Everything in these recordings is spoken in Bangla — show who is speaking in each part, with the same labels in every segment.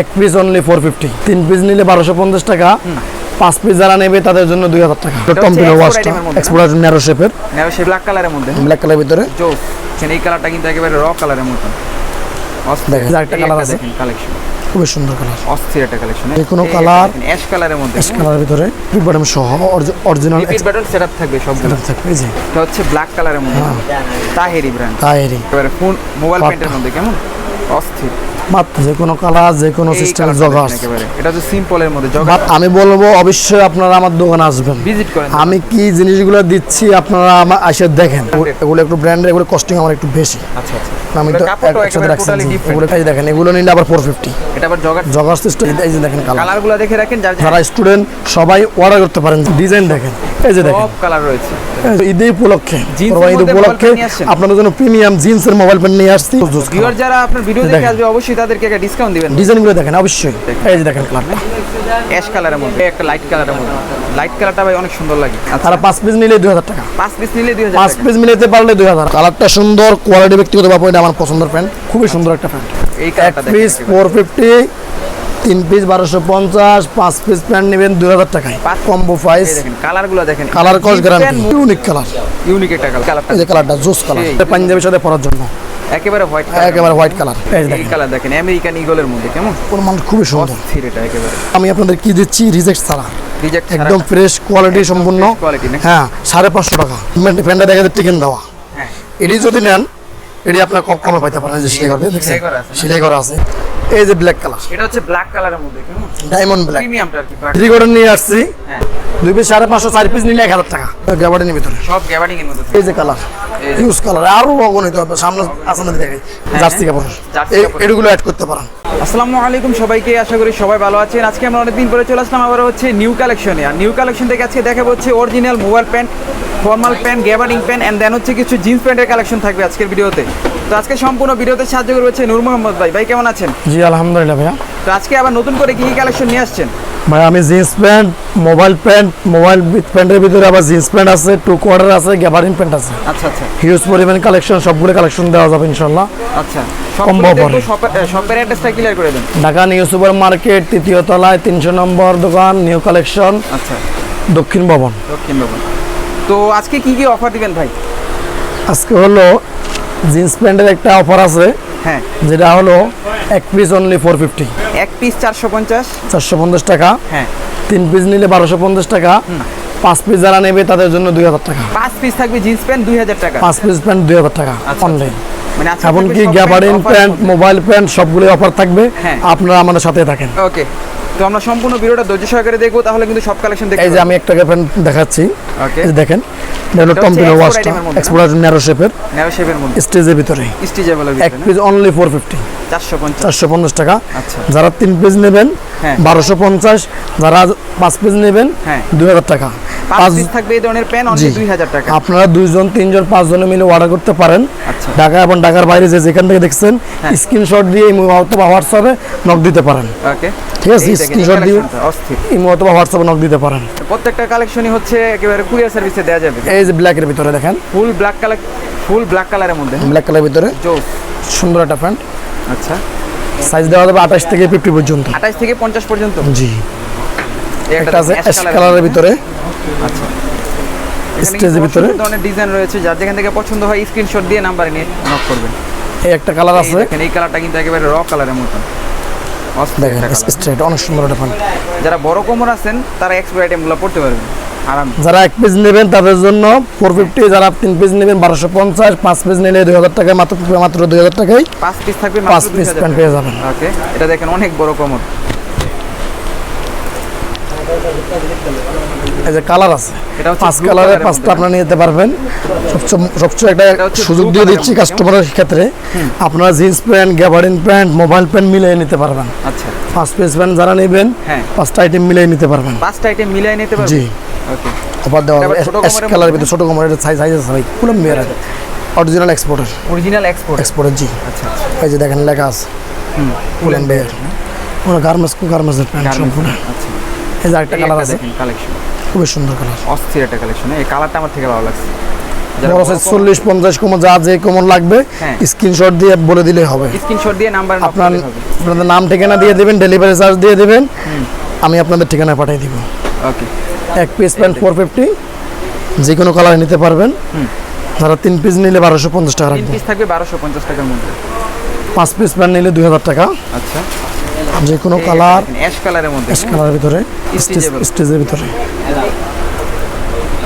Speaker 1: এক পিস অনলি ফোর ফিফটি তিন পিস নিলে বারোশো পঞ্চাশ টাকা। পাঁচ পিস যারা নেবে তাদের জন্য দুই হাজার টাকা। টমপিনো ওয়াশটা ন্যারো শেপের
Speaker 2: নেবে সে ব্ল্যাক কালারের মধ্যে।
Speaker 1: ব্ল্যাক কালার ভিতরে।
Speaker 2: জোস। এই কালারটা কিন্তু একেবারে র কালারের মতো
Speaker 1: দেখেন, আরেকটা colour আছে।
Speaker 2: কালেকশন
Speaker 1: খুবই সুন্দর কালার
Speaker 2: অস্থির একটা কালেকশন
Speaker 1: যে কোনো colour,
Speaker 2: অ্যাশ কালারের মধ্যে।
Speaker 1: অ্যাশ কালারের ভিতরে। সহ অরিজিনাল
Speaker 2: রিপিট বাটন সেটআপ থাকবে সবগুলো।
Speaker 1: থাকবে
Speaker 2: এটা হচ্ছে ব্ল্যাক কালারের মধ্যে। তাহেরি ব্র্যান্ড একেবারে ফোন মোবাইল। প্যান্টের মধ্যে কেমন? অস্থির।
Speaker 1: মাত্র যে কোনো কালার যে কোনো সিস্টেম জগা
Speaker 2: এটা হচ্ছে সিম্পলের মধ্যে জগা
Speaker 1: আমি বলব অবশ্যই আপনারা আমার দোকানে আসবেন।
Speaker 2: ভিজিট করেন
Speaker 1: আমি কি জিনিসগুলো দিচ্ছি আপনারা আমার এসে দেখেন। এগুলো একটু ব্র্যান্ডের এগুলো কস্টিং আমার একটু বেশি।
Speaker 2: আচ্ছা আচ্ছা।
Speaker 1: আমি তো একসাথে রাখছি এগুলো এই দেখেন এগুলো নিলে আবার ফোর ফিফটি
Speaker 2: এটা আবার জগার
Speaker 1: জগার সিস্টেম এই যে দেখেন কালার
Speaker 2: কালারগুলো দেখে রাখেন যারা
Speaker 1: স্টুডেন্ট সবাই অর্ডার করতে পারেন। ডিজাইন দেখেন। এই যে দেখেন।
Speaker 2: সব কালার রয়েছে।
Speaker 1: এই উপলক্ষে
Speaker 2: Jeans এর মধ্যে
Speaker 1: উপলক্ষে
Speaker 2: mobile নিয়ে আসছেন?
Speaker 1: আপনাদের জন্য প্রিমিয়াম জিন্সের মোবাইল প্যান্ট নিয়ে আসছি।
Speaker 2: ভিউয়ার যারা আপনার ভিডিও দেখে আসবে অবশ্যই তাদেরকে একটা ডিসকাউন্ট দিবেন।
Speaker 1: ডিজাইনগুলো দেখেন অবশ্যই। এই যে দেখেন কালারটা
Speaker 2: অ্যাশ কালারের মধ্যে একটা লাইট কালারের মধ্যে। লাইট কালারটা ভাই অনেক সুন্দর লাগে। আচ্ছা।
Speaker 1: তারা পাঁচ পিস নিলে দুই হাজার টাকা।
Speaker 2: পাঁচ পিস নিলে
Speaker 1: পাঁচ পিস মিলাতে পারলে দুই হাজার। কালারটা সুন্দর কোয়ালিটি ব্যক্তিগত এটা আমার পছন্দের প্যান্ট খুবই সুন্দর একটা প্যান্ট
Speaker 2: এই কালারটা দেখেন
Speaker 1: পিস ফোর ফিফটি তিন পিস বারোশো পঞ্চাশ পাঁচ পিস প্যান্ট নেবেন দুই হাজার টাকায়। কম্বো প্রাইস
Speaker 2: কালারগুলো দেখেন।
Speaker 1: Colour cost guarantee unique colour
Speaker 2: unique একটা কালার
Speaker 1: এই যে কালারটা জোস কালার। পাঞ্জাবির সাথে পরার জন্য।
Speaker 2: একেবারে হোয়াইট
Speaker 1: একেবারে হোয়াইট কালার এই
Speaker 2: কালার দেখেন। আমেরিকান ইগলের মধ্যে কেমন?
Speaker 1: কোনো মানুষ খুবই সুন্দর।
Speaker 2: এটা একেবারে।
Speaker 1: আমি আপনাদের কি দিচ্ছি রিজেক্ট ছাড়া।
Speaker 2: রিজেক্ট
Speaker 1: একদম ফ্রেশ কোয়ালিটি সম্পূর্ণ।
Speaker 2: কোয়ালিটি
Speaker 1: হ্যাঁ সাড়ে পাঁচশো টাকা। প্যান্টটা দেখা টিকেন দেওয়া।
Speaker 2: হ্যাঁ।
Speaker 1: এটি যদি নেন এটি আপনার কখনো পাইতে পারেন যে সেলাই করা
Speaker 2: সেলাই করা আছে। না?
Speaker 1: করা আছে। এই যে ব্ল্যাক কালার
Speaker 2: এটা হচ্ছে ব্ল্যাক কালারের মধ্যে
Speaker 1: ডায়মন্ড ব্ল্যাক
Speaker 2: প্রিমিয়ামটা আর কি।
Speaker 1: থ্রি কোয়ার্টার নিয়ে আসছি।
Speaker 2: হ্যাঁ।
Speaker 1: দুই পিস সাড়ে পাঁচশো চার পিস নিলে এক হাজার টাকা। গ্যাবার্ডেনের ভিতরে।
Speaker 2: সব গ্যাবার্ডিং এর মধ্যে।
Speaker 1: এই যে কালার। ইউজ কালার আরও অগণিত হবে সামনে আসামে দেখে জার্সি কাপড়।
Speaker 2: জার্সি
Speaker 1: এগুলো অ্যাড করতে পারেন।
Speaker 2: আসসালামু আলাইকুম সবাইকে আশা করি সবাই ভালো আছেন। আজকে আমরা অনেকদিন পরে চলে আসলাম আবার হচ্ছে নিউ কালেকশনে আর নিউ কালেকশন থেকে আজকে দেখাবো হচ্ছে original mobile pant formal pant gabardine pant and then হচ্ছে কিছু জিন্স প্যান্টের কালেকশন থাকবে আজকের ভিডিওতে। তো আজকে সম্পূর্ণ ভিডিওতে সাহায্য করবে হচ্ছে নূর মোহাম্মদ ভাই। ভাই কেমন আছেন?
Speaker 1: জি আলহামদুলিল্লাহ ভাইয়া।
Speaker 2: তো আজকে আবার নতুন করে কি কি কালেকশন নিয়ে আসছেন?
Speaker 1: ভাই আমি jeans pant mobile pant mobile প্যান্টের ভিতরে আবার জিন্স প্যান্ট আছে টু কোয়ার্টার আছে গ্যাবারিং প্যান্ট আছে।
Speaker 2: আচ্ছা আচ্ছা।
Speaker 1: হিউজ পরিমাণ কালেকশন সবগুলো কালেকশন দেওয়া যাবে ইনশাল্লাহ
Speaker 2: আচ্ছা।
Speaker 1: Combo
Speaker 2: সব শপের অ্যাড্রেসটা ক্লিয়ার করে দেন।
Speaker 1: ঢাকা নিউ সুপার মার্কেট তৃতীয় তলায় তিনশো নম্বর দোকান নিউ কালেকশন
Speaker 2: আচ্ছা।
Speaker 1: দক্ষিণ ভবন।
Speaker 2: দক্ষিণ ভবন। তো আজকে কি কি অফার দিবেন ভাই?
Speaker 1: আজকে হলো জিন্স প্যান্টের একটা অফার আছে
Speaker 2: হ্যাঁ।
Speaker 1: যেটা হলো এক পিস অনলি ফোর ফিফটি
Speaker 2: এক পিস চারশো পঞ্চাশ।
Speaker 1: চারশো পঞ্চাশ টাকা।
Speaker 2: হ্যাঁ।
Speaker 1: তিন পিস নিলে বারোশো পঞ্চাশ টাকা। পাঁচ পিস যারা নেবে তাদের জন্য দুই হাজার টাকা।
Speaker 2: পাঁচ পিস থাকবে জিন্স প্যান্ট দুই হাজার টাকা।
Speaker 1: পাঁচ পিস প্যান্ট দুই হাজার টাকা।
Speaker 2: আচ্ছা,
Speaker 1: অনলাইন
Speaker 2: মানে
Speaker 1: এমনকি গ্যাবারিন প্যান্ট মোবাইল প্যান্ট সবগুলো অফার থাকবে।
Speaker 2: হ্যাঁ।
Speaker 1: আপনারা আমাদের সাথে থাকেন।
Speaker 2: ওকে তো আমরা সম্পূর্ণ ভিডিওটা ধৈর্য সহকারে দেখব তাহলে কিন্তু সব কালেকশন দেখতে
Speaker 1: এই যে আমি একটা প্যান্ট দেখাচ্ছি।
Speaker 2: ওকে
Speaker 1: এই দেখেন এটা টমপিনো ওয়াশটা এক্সপ্লোরার ন্যারো শেপের
Speaker 2: ন্যারো শেপের মধ্যে।
Speaker 1: স্টেজের ভিতরে।
Speaker 2: স্টিচেবল
Speaker 1: এক পিস অনলি ফোর ফিফটি
Speaker 2: চারশো পঞ্চাশ।
Speaker 1: চারশো পঞ্চাশ টাকা।
Speaker 2: আচ্ছা।
Speaker 1: যারা তিন পিস নেবেন। বারোশো পঞ্চাশ যারা পাঁচ পিস নেবেন
Speaker 2: হ্যাঁ।
Speaker 1: দুই হাজার টাকা
Speaker 2: থাকবে এই ধরনের হাজার টাকা।
Speaker 1: আপনারা দুইজন তিনজন পাঁচজনে মিলে অর্ডার করতে পারেন।
Speaker 2: আচ্ছা।
Speaker 1: ঢাকা এবং ঢাকার বাইরে যে যেখান থেকে দেখছেন
Speaker 2: হ্যাঁ।
Speaker 1: স্ক্রিনশট দিয়ে ইমো অথবা হোয়াটসঅ্যাপে নক দিতে পারেন।
Speaker 2: ওকে।
Speaker 1: ঠিক আছে, screenshot দিয়ে- ইমো অথবা হোয়াটসঅ্যাপে নক দিতে পারেন।
Speaker 2: প্রত্যেকটা কালেকশনই হচ্ছে একেবারে কুরিয়ার সার্ভিসে দেওয়া যাবে।
Speaker 1: এই যে ব্ল্যাকের ভিতরে দেখেন।
Speaker 2: Full black colour full black কালারের মধ্যে।
Speaker 1: ব্ল্যাক কালারের ভিতরে।
Speaker 2: জোস।
Speaker 1: সুন্দর একটা প্যান্ট
Speaker 2: আচ্ছা।
Speaker 1: সাইজ দেওয়া যাবে আঠাশ থেকে ফিফটি পর্যন্ত।
Speaker 2: আঠাশ থেকে পঞ্চাশ পর্যন্ত?
Speaker 1: জি। একটা আছে অ্যাশ কালারের ভিতরে।
Speaker 2: আচ্ছা।
Speaker 1: স্টেজের ভিতরে।
Speaker 2: ধরনের ডিজাইন রয়েছে যার যেখান থেকে পছন্দ হয় স্ক্রিনশট দিয়ে নাম্বার নিয়ে নক করবেন।
Speaker 1: এই একটা কালার আছে।
Speaker 2: দেখেন এই কালারটা কিন্তু একেবারে র কালারের মতো
Speaker 1: দেখেন স্ট্রেট অনেক সুন্দর একটা
Speaker 2: যারা বড় কোমর আছেন তারা এক্সপায়ার আইটেমগুলো পড়তে পারবেন।
Speaker 1: যারা এক পিস নেবেন তাদের জন্য ফোর ফিফটি যারা তিন পিস নেবেন বারোশো পঞ্চাশ পাঁচ পিস নিলে দুই হাজার টাকায় মাত্র মাত্র দুই হাজার টাকায়
Speaker 2: পাঁচ পিস থাকবে
Speaker 1: পাঁচ পিস প্যান্ট পেয়ে যাবেন।
Speaker 2: ওকে এটা দেখেন অনেক বড় কোমর।
Speaker 1: এই যে কালার আছে পাঁচ কালারের পাঁচটা আপনারা নিতে পারবেন। সবচেয়ে সবচেয়ে একটা সুযোগ দিয়ে দিচ্ছি কাস্টমারের ক্ষেত্রে। আপনারা jeans pant gabardine pant mobile pant মিলিয়ে নিতে পারবেন।
Speaker 2: আচ্ছা।
Speaker 1: পাঁচ পিস প্যান্ট যারা নেবেন
Speaker 2: হ্যাঁ।
Speaker 1: পাঁচটা আইটেম মিলিয়ে নিতে পারবেন।
Speaker 2: পাঁচটা আইটেম মিলাই নিতে পারবেন?
Speaker 1: জি। অফার দেওয়া হবে অ্যাশ কালারের ভিতরে ছোটো কোমরের সাইজ সাইজ আছে ভাই original exporter
Speaker 2: original export
Speaker 1: exporter জি
Speaker 2: আচ্ছা
Speaker 1: এই যে দেখেন লেখা আছে বেয়ার গার্মেন্টস গার্মেন্টসের প্যান্ট সম্পূর্ণ।
Speaker 2: আচ্ছা।
Speaker 1: এই যে একটা কালার আছে
Speaker 2: কালেকশন
Speaker 1: খুবই সুন্দর কালার
Speaker 2: অস্থির একটা কালেকশন এই কালারটা আমার থেকে ভালো লাগছে।
Speaker 1: বড় সাইজ চল্লিশ পঞ্চাশ কমন যা যে কমন লাগবে
Speaker 2: হ্যাঁ।
Speaker 1: স্ক্রিনশট দিয়ে বলে দিলেই হবে।
Speaker 2: স্ক্রিনশট দিয়ে নাম্বার
Speaker 1: আপনার আপনাদের নাম ঠিকানা দিয়ে দেবেন ডেলিভারি চার্জ দিয়ে দেবেন। আমি আপনাদের ঠিকানায় পাঠিয়ে দিব।
Speaker 2: ওকে
Speaker 1: এক পিস প্যান্ট ফোর ফিফটি যে কোনো কালার নিতে পারবেন। যারা তিন পিস নিলে বারোশো পঞ্চাশ টাকা
Speaker 2: তিন পিস থাকবে বারোশো পঞ্চাশ টাকার মধ্যে।
Speaker 1: পাঁচ পিস প্যান্ট নিলে দুই হাজার টাকা।
Speaker 2: আচ্ছা।
Speaker 1: যে কোনো কালার
Speaker 2: অ্যাশ কালারের মধ্যে।
Speaker 1: অ্যাশ কালারের ভিতরে স্টেজের ভিতরে।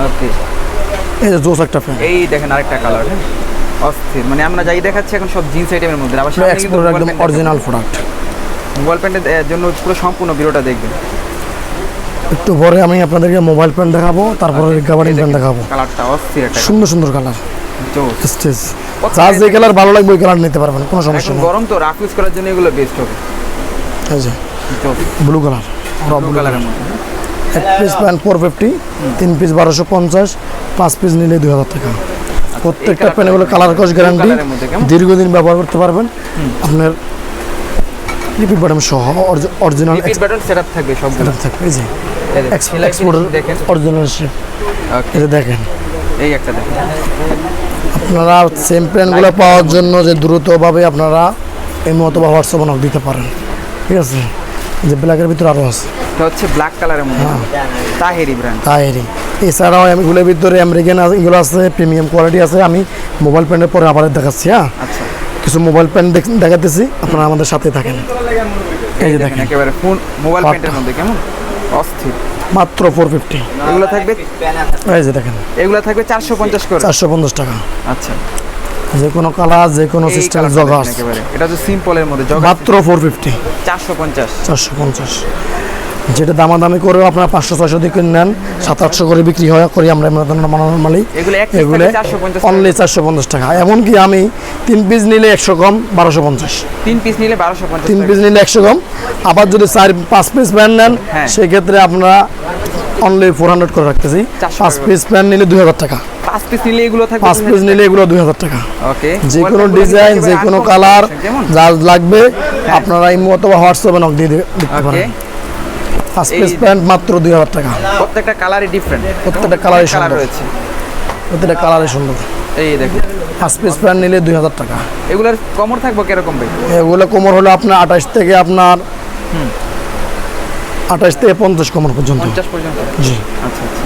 Speaker 2: ওকে
Speaker 1: এই যে জোস একটা প্যান্ট
Speaker 2: এই দেখেন আরেকটা কালার অস্থির। মানে আমরা যাই দেখাচ্ছি এখন সব জিন্স আইটেমের মধ্যে। আবার সামনে
Speaker 1: একদম অরিজিনাল প্রোডাক্ট
Speaker 2: মোবাইল প্যান্টের জন্য পুরো সম্পূর্ণ ভিডিওটা দেখবেন।
Speaker 1: একটু পরে আমি আপনাদেরকে মোবাইল প্যান্ট দেখাবো তারপরে গাবারিং প্যান্ট দেখাবো। সুন্দর সুন্দর কালার স্টেজ যার যে কালার ভালো লাগবে ওই কালার নিতে পারবেন কোনো সমস্যা নেই।
Speaker 2: গরম তো রাফ ইউজ করার জন্য এগুলো বেস্ট হবে।
Speaker 1: ব্লু কালার
Speaker 2: ব্লু কালারের মধ্যে
Speaker 1: এক পিস প্যান্ট ফোর ফিফটি তিন পিস বারোশো পঞ্চাশ পাঁচ পিস নিলে দুই হাজার টাকা। প্রত্যেকটা
Speaker 2: colourটা
Speaker 1: প্যান্টগুলো কালার কস গ্যারান্টি? দীর্ঘদিন ব্যবহার করতে পারবেন। আপনার রিপিট বাটন সহ অরিজিনাল
Speaker 2: রিপিট বাটন সেটআপ থাকবে সবগুলো।
Speaker 1: থাকবে এই যে। অরিজিনাল শেপ দেখেন?
Speaker 2: এই একটা দেখেন।
Speaker 1: আপনারা সেম প্যান্টগুলো পাওয়ার জন্য যে দ্রুতভাবে আপনারা এই মতো বা হোয়াটসঅ্যাপে নক দিতে পারেন। ঠিক আছে? যে ব্ল্যাকের ভিতরে আরও আছে।
Speaker 2: এটা হচ্ছে ব্ল্যাক কালারের মধ্যে। তাহেরি ব্র্যান্ড
Speaker 1: তাইরি এছাড়াও এগুলোর ভিতরে আমেরিকান এগুলো আছে প্রিমিয়াম কোয়ালিটি আছে। আমি মোবাইল প্যান্টের পরে আবার দেখাচ্ছি হ্যাঁ?
Speaker 2: আচ্ছা।
Speaker 1: কিছু মোবাইল প্যান্ট দেখাতেছি আপনারা আমাদের সাথে থাকেন। এই যে
Speaker 2: দেখেন
Speaker 1: দেখেন।
Speaker 2: একেবারে ফোন মোবাইল প্যান্টের মধ্যে কেমন? অস্থির।
Speaker 1: মাত্র ফোর ফিফটি
Speaker 2: এগুলো থাকবে?
Speaker 1: এই যে দেখেন।
Speaker 2: এগুলো থাকবে চারশো পঞ্চাশ করে।
Speaker 1: চারশো পঞ্চাশ টাকা।
Speaker 2: আচ্ছা।
Speaker 1: যে কোনো কালার যে কোনো
Speaker 2: colourটা
Speaker 1: জগাস
Speaker 2: এটা হচ্ছে সিম্পলের মধ্যে
Speaker 1: মাত্র ফোর ফিফটি
Speaker 2: চারশো পঞ্চাশ।
Speaker 1: চারশো পঞ্চাশ। যেটা দামাদামি করেও আপনারা পাঁচশো ছয়শো দিকে নেন সাত আটশো করে বিক্রি হয় করি আমরা নর্মালি
Speaker 2: এগুলো
Speaker 1: অনলি চারশো পঞ্চাশ টাকা। এমনকি আমি তিন পিস নিলে একশো কম বারোশো পঞ্চাশ।
Speaker 2: তিন পিস নিলে বারোশো পঞ্চাশ
Speaker 1: তিন পিস নিলে একশো কম। আবার যদি চার পাঁচ পিস প্যান্ট নেন
Speaker 2: হ্যাঁ।
Speaker 1: সেক্ষেত্রে আপনারা অনলি ফোর হান্ড্রেড করে রাখতেছি। পাঁচ পিস প্যান্ট নিলে দুই হাজার টাকা।
Speaker 2: পাঁচ পিস নিলে এগুলো থাকবে
Speaker 1: পাঁচ পিস নিলে এগুলো দুই হাজার টাকা।
Speaker 2: ওকে
Speaker 1: যে কোনো ডিজাইন যে কোনো কালার যার লাগবে আপনারা এই মতো হোয়াটসঅ্যাপে নক দিয়ে দে- দেখতে
Speaker 2: ওকে
Speaker 1: পারেন। পাঁচ পিস প্যান্ট মাত্র দুই হাজার টাকা।
Speaker 2: প্রত্যেকটা কালারই ডিফারেন্ট
Speaker 1: প্রত্যেকটা কালারই
Speaker 2: কালার
Speaker 1: সুন্দর।
Speaker 2: রয়েছে।
Speaker 1: প্রত্যেকটা কালারই সুন্দর।
Speaker 2: এই দেখুন।
Speaker 1: পাঁচ পিস প্যান্ট নিলে দুই হাজার টাকা।
Speaker 2: এগুলোর কোমর থাকব কীরকম ভাই?
Speaker 1: এগুলো কোমর হলো আপনার আঠাশ থেকে আপনার আঠাশ থেকে পঞ্চাশ কোমর পর্যন্ত।
Speaker 2: পঞ্চাশ পর্যন্ত?
Speaker 1: জি।
Speaker 2: আচ্ছা আচ্ছা।